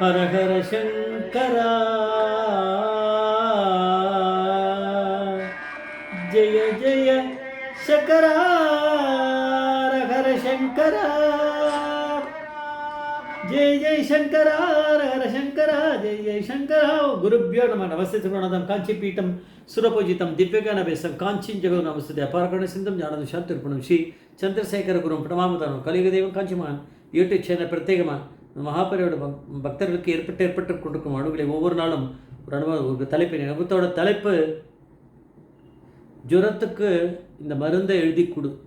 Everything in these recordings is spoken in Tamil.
హర హర శంకర. జయ జయ శంకరా. హర శంకరా. జయ జయ శంకర హర శంకర జయ జయ శంకర. గురుభ్యో నమ. నమస్తే తిరువణాదం కాంచీపీఠం సురపూజితం దివ్యగానభేసం కాంచీ జగం నమస్తే అపారకరణ సింధం జ్ఞానం శాంతి శ్రీ చంద్రశేఖర గురుం ప్రణామదానం కలియుగదేవం కాంచీమాన్ యూట్యూబ్ ఛానల్ ప్రత్యేకమా மகாபரியோட பக்- பக்தர்களுக்கு ஏற்பட்டு ஏற்பட்டு கொண்டிருக்கும் அணுகளை ஒவ்வொரு நாளும் ஒரு அனுபவம் ஒரு தலைப்பு அனுபவத்தோட தலைப்பு ஜுரத்துக்கு இந்த மருந்தை எழுதி கொடு.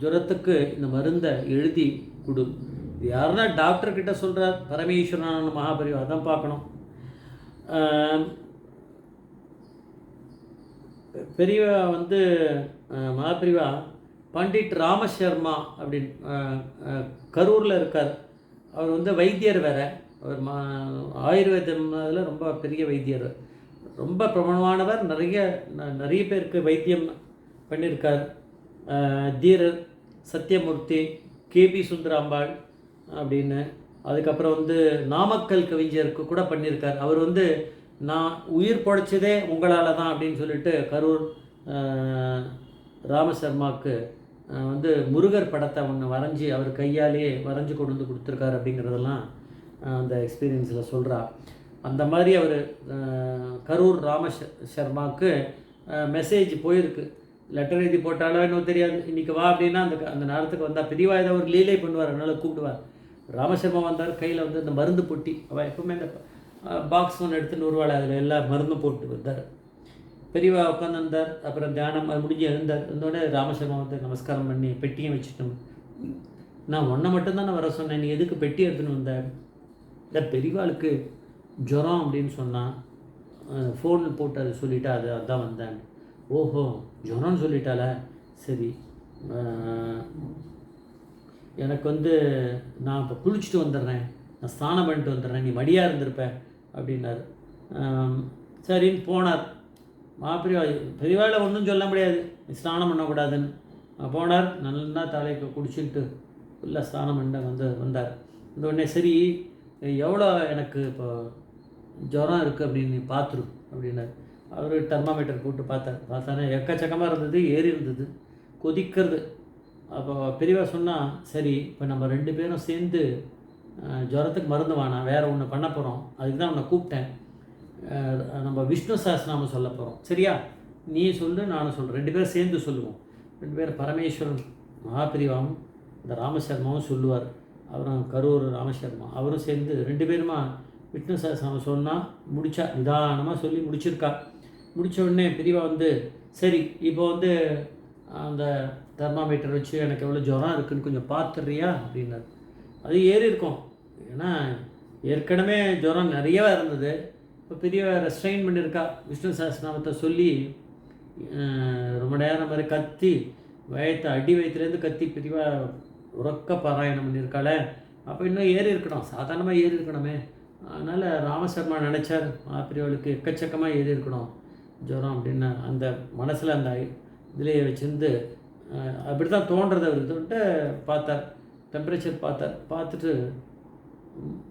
ஜுரத்துக்கு இந்த மருந்தை எழுதி கொடு. இது யாருன்னா டாக்டர்கிட்ட சொல்கிறார் பரமேஸ்வரனான மகாபரிவா அதான் பார்க்கணும். பெரியவா வந்து மகாபிரிவா பண்டிட் ராமசர்மா அப்படின்னு கரூரில் இருக்கார். அவர் வந்து வைத்தியர் வேறு. அவர் மா ஆயுர்வேதம் அதில் ரொம்ப பெரிய வைத்தியர். ரொம்ப பிரபலமானவர். நிறைய ந- நிறைய பேருக்கு வைத்தியம் பண்ணியிருக்கார் தீரர் சத்யமூர்த்தி கேபி சுந்தராம்பாள் அப்படின்னு. அதுக்கப்புறம் வந்து நாமக்கல் கவிஞருக்கு கூட பண்ணியிருக்கார் அவர் வந்து நான் உயிர் பொழைச்சதே உங்களால் தான் அப்படின்னு சொல்லிட்டு கரூர் ராமசர்மாவுக்கு வந்து முருகர் படத்தை ஒன்று வரைஞ்சி அவர் கையாலேயே வரைஞ்சி கொண்டு வந்து கொடுத்துருக்காரு அப்படிங்கிறதெல்லாம் அந்த எக்ஸ்பீரியன்ஸில் சொல்கிறா அந்த மாதிரி அவர் கரூர் ராம சர்மாவுக்கு மெசேஜ் போயிருக்கு. லெட்டர் எழுதி போட்டாலோ இன்னும் தெரியாது. இன்றைக்கி வா அப்படின்னா அந்த அந்த நேரத்துக்கு வந்தால் பெரியவா ஏதோ ஒரு லீலை பண்ணுவார். அதனால் கூப்பிடுவார் ராமசர்மா வந்தார் கையில் வந்து இந்த மருந்து பொட்டி. அவள் எப்பவுமே அந்த பாக்ஸ் ஒன்று எடுத்துன்னு வருவாள் அதில் எல்லா மருந்தும் போட்டு வந்தார். பெரியவா உட்காந்துருந்தார் அப்புறம் தியானம் அது முடிஞ்சு எழுந்தார். இருந்தோடனே ராமசர்மா வந்து நமஸ்காரம் பண்ணி பெட்டியும் வச்சுட்டோம். நான் ஒன்றை மட்டும்தான் வர சொன்னேன் நீ எதுக்கு பெட்டி எடுத்துன்னு வந்த? இல்லை பெரியவாளுக்கு ஜுரம் அப்படின்னு சொன்னான் ஃபோனில் போட்டு அது சொல்லிட்டா அது அதான் வந்தேன். ஓஹோ ஜுரம்னு சொல்லிட்டால சரி எனக்கு வந்து நான் இப்போ குளிச்சுட்டு வந்துடுறேன். நான் ஸ்நானம் பண்ணிட்டு வந்துடுறேன். நீ மடியாக இருந்திருப்ப அப்படின்னாரு. சரின்னு போனார். மாப்பிரிவா பெரியவாளை ஒன்றும் சொல்ல முடியாது. ஸ்நானம் பண்ணக்கூடாதுன்னு. போனார். நல்லா தலைக்கு குடிச்சுட்டு ஃபுல்லாக ஸ்நானம் பண்ண வந்து வந்தார். இந்த உடனே சரி எவ்வளோ எனக்கு இப்போ ஜுரம் இருக்குது அப்படின்னு நீ பார்த்துரு அப்படின்னாரு. அவர் தெர்மாமீட்டர் போட்டு பார்த்தார். பார்த்தானே எக்கச்சக்கமாக இருந்தது ஏறி இருந்தது கொதிக்கிறது. அப்போ பெரியவா சொன்னால் சரி இப்போ நம்ம ரெண்டு பேரும் சேர்ந்து ஜுரத்துக்கு மருந்து வானா வேறு ஒன்று பண்ண போகிறோம் அதுக்கு தான் உன்னை கூப்பிட்டேன். நம்ம விஷ்ணு சஹஸ்ரநாமம் சொல்ல போகிறோம் சரியா? நீ சொல்லு நானும் சொல்கிறேன் ரெண்டு பேரும் சேர்ந்து சொல்லுவோம். ரெண்டு பேரும் பரமேஸ்வரன் மகாபிரிவாவும் இந்த ராமசர்மாவும் சொல்லுவார். அவரும் கரூர் ராமசர்மா அவரும் சேர்ந்து ரெண்டு பேருமா விஷ்ணு சாஸ்திரம் சொன்னால் முடிச்சா நிதானமாக சொல்லி முடிச்சிருக்கா. முடித்த உடனே பிரிவா வந்து சரி இப்போ வந்து அந்த தெர்மாமீட்டர் வச்சு எனக்கு எவ்வளோ ஜுரம் இருக்குதுன்னு கொஞ்சம் பார்த்துடுறியா? அப்படின்னாரு. அது ஏறி இருக்கும். ஏன்னா ஏற்கனவே ஜுரம் நிறையவே இருந்தது. இப்போ பெரிய ரெஸ்ட்ரெயின் பண்ணியிருக்கா விஷ்ணு சஹஸ்ரநாமத்தை சொல்லி ரொம்ப நேரம் மாதிரி கத்தி வயத்தை அடி வயத்துலேருந்து கத்தி பிரிவாக உறக்க பாராயணம் பண்ணியிருக்காளே அப்போ இன்னும் ஏறி இருக்கணும். சாதாரணமாக ஏறி இருக்கணுமே. அதனால் ராமசர்மா நினச்சார் மாப்பிரிவாளுக்கு எக்கச்சக்கமாக ஏறி இருக்கணும். ஜுரம் அப்படின்னு அந்த மனசில் அந்த இதிலேயே வச்சுருந்து அப்படி தான் தோன்றது அவருக்கு. தோன்ட்டு பார்த்தார். டெம்பரேச்சர் பார்த்தார். பார்த்துட்டு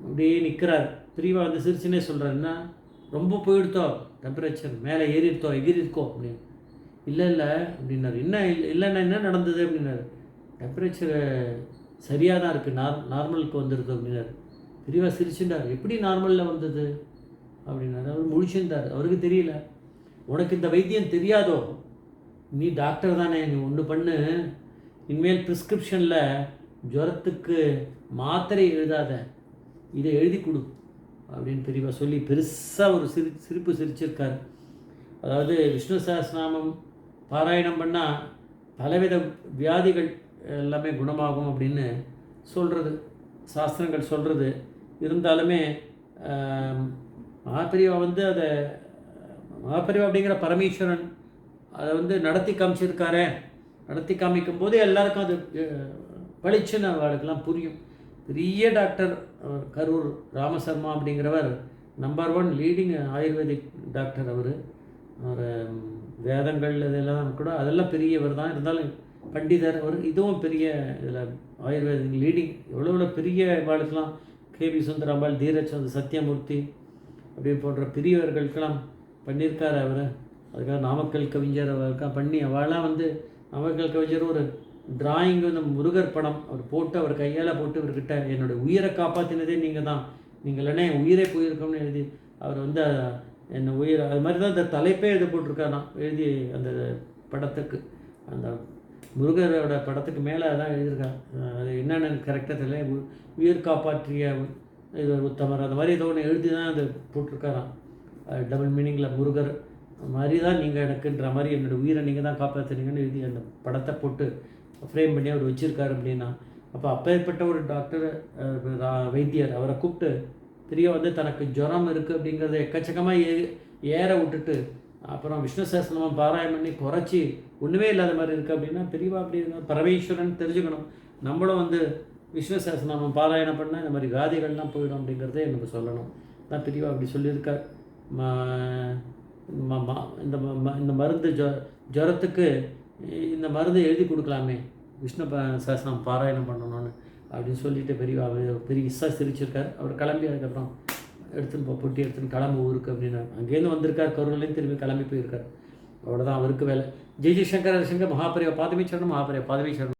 அப்படியே நிற்கிறார் பிரிவா வந்து சிரிச்சுனே சொல்கிறார் என்ன? ரொம்ப போயிடுத்தோ டெம்பரேச்சர் மேலே ஏறிடுத்தோ எகிரிருக்கோ அப்படின்னு. இல்லை இல்லை அப்படின்னாரு. என்ன இல்லை இல்லைன்னா என்ன நடந்தது அப்படின்னாரு. டெம்பரேச்சரு சரியாக தான் இருக்குது நார் நார்மலுக்கு வந்துடுது அப்படின்னாரு. பெரியவா சிரிச்சுட்டார். எப்படி நார்மலில் வந்தது? அப்படின்னாரு. அவர் முழிச்சிருந்தார். அவருக்கு தெரியல. உனக்கு இந்த வைத்தியம் தெரியாதோ? நீ டாக்டர் தானே. நீ ஒன்று பண்ணு. இனிமேல் ப்ரிஸ்கிரிப்ஷனில் ஜுரத்துக்கு மாத்திரை எழுதாத. இதை எழுதி கொடு. அப்படின்னு பெரியவா சொல்லி பெருசாக ஒரு சிரி சிரிப்பு சிரிச்சிருக்கார். அதாவது விஷ்ணு சஹஸ்ரநாமம் பாராயணம் பண்ணால் பலவித வியாதிகள் எல்லாமே குணமாகும் அப்படின்னு சொல்கிறது சாஸ்திரங்கள் சொல்கிறது இருந்தாலுமே மகாபிரிவா வந்து அதை மகாபிரிவா அப்படிங்கிற பரமேஸ்வரன் அதை வந்து நடத்தி காமிச்சிருக்காரே. நடத்தி காமிக்கும் போது எல்லாருக்கும் அது பளிச்சுன்னு அவர்களுக்கெல்லாம் புரியும். பெரிய டாக்டர் அவர் கரூர் ராமசர்மா அப்படிங்கிறவர் number one leading ayurvedic doctor அவர். அவர் வேதங்கள் இதெல்லாம் கூட அதெல்லாம் பெரியவர் தான். இருந்தாலும் பண்டிதர் அவர். இதுவும் பெரிய இதில் ஆயுர்வேதிக் லீடிங் எவ்வளோ எவ்வளோ பெரிய வாழ்க்கெல்லாம் கேபி சுந்தராம்பாள் தீரஜ் சந்திர சத்யமூர்த்தி அப்படி போன்ற பெரியவர்களுக்கெல்லாம் பண்ணியிருக்கார் அவர். அதுக்காக நாமக்கல் கவிஞர் அவருக்காக பண்ணி அவளாம் வந்து நாமக்கல் கவிஞர் ஒரு டிராயிங் வந்து முருகர் படம் அவர் போட்டு அவர் கையால் போட்டு இவர்கிட்ட என்னுடைய உயிரை காப்பாற்றினதே நீங்கள் தான் நீங்கள் இல்லைன்னா என் உயிரே போயிருக்கோம்னு எழுதி அவர் வந்து என்ன உயிர் அது மாதிரி தான் அந்த தலைப்பே எழுதி போட்டிருக்காராம் எழுதி அந்த படத்துக்கு. அந்த முருகரோட படத்துக்கு மேலே அதான் எழுதியிருக்காங்க அது என்னென்னு கரெக்டாக தெரியல. உ- உயிர் காப்பாற்றிய இது உத்தமர் அந்த மாதிரி ஏதோ ஒன்று எழுதி தான் அது போட்டிருக்காராம் டபுள் மீனிங்கில் முருகர். மாதிரி தான் நீங்கள் எனக்குன்ற மாதிரி என்னோடய உயிரை நீங்கள் தான் காப்பாற்றுனீங்கன்னு எழுதி அந்த படத்தை போட்டு ஃப்ரேம் பண்ணி அவர் வச்சுருக்காரு அப்படின்னா அப்போ அப்பேற்பட்ட ஒரு டாக்டர் வைத்தியர் அவரை கூப்பிட்டு பெரிய வந்து தனக்கு ஜுரம் இருக்குது அப்படிங்கிறத எக்கச்சக்கமாக ஏ ஏற விட்டுட்டு அப்புறம் விஷ்ணு சஹஸ்ரநாமம் பாராயணம் பண்ணி குறைச்சி ஒன்றுமே இல்லாத மாதிரி இருக்குது அப்படின்னா பெரியவா அப்படி இருந்தால் பரமேஸ்வரன் தெரிஞ்சுக்கணும். நம்மளும் வந்து விஷ்ணு சஹஸ்ரநாமம் பாராயணம் பண்ணால் இந்த மாதிரி வியாதிகள்லாம் போயிடும் அப்படிங்கிறதே எனக்கு சொல்லணும். தான் பெரியவா அப்படி சொல்லியிருக்கார். ம- இந்த ம- ம- இந்த மருந்து ஜொ ஜுரத்துக்கு இந்த மருந்தை எழுதி கொடுக்கலாமே. விஷ்ணு ப பாராயணம் பண்ணணும்னு அப்படின்னு சொல்லிட்டு பெரிய அவர் பெரிய இஸ்ஸா சிரிச்சிருக்கார் அவர் கிளம்பி அதுக்கப்புறம் எடுத்துன்னு போ பொட்டி எடுத்துன்னு கிளம்பு ஊருக்கு அப்படின்னு. அங்கேருந்து வந்திருக்கார் கரூர்லேருந்து திரும்பி கிளம்பி போயிருக்கார். அவ்வளோதான் அவருக்கு வேலை. ஜெய் ஜெய்சங்கர் சங்கர் மகாபரிவா பாதமீச்சரணம் மகாபரிவா பாதமீச்சரணம்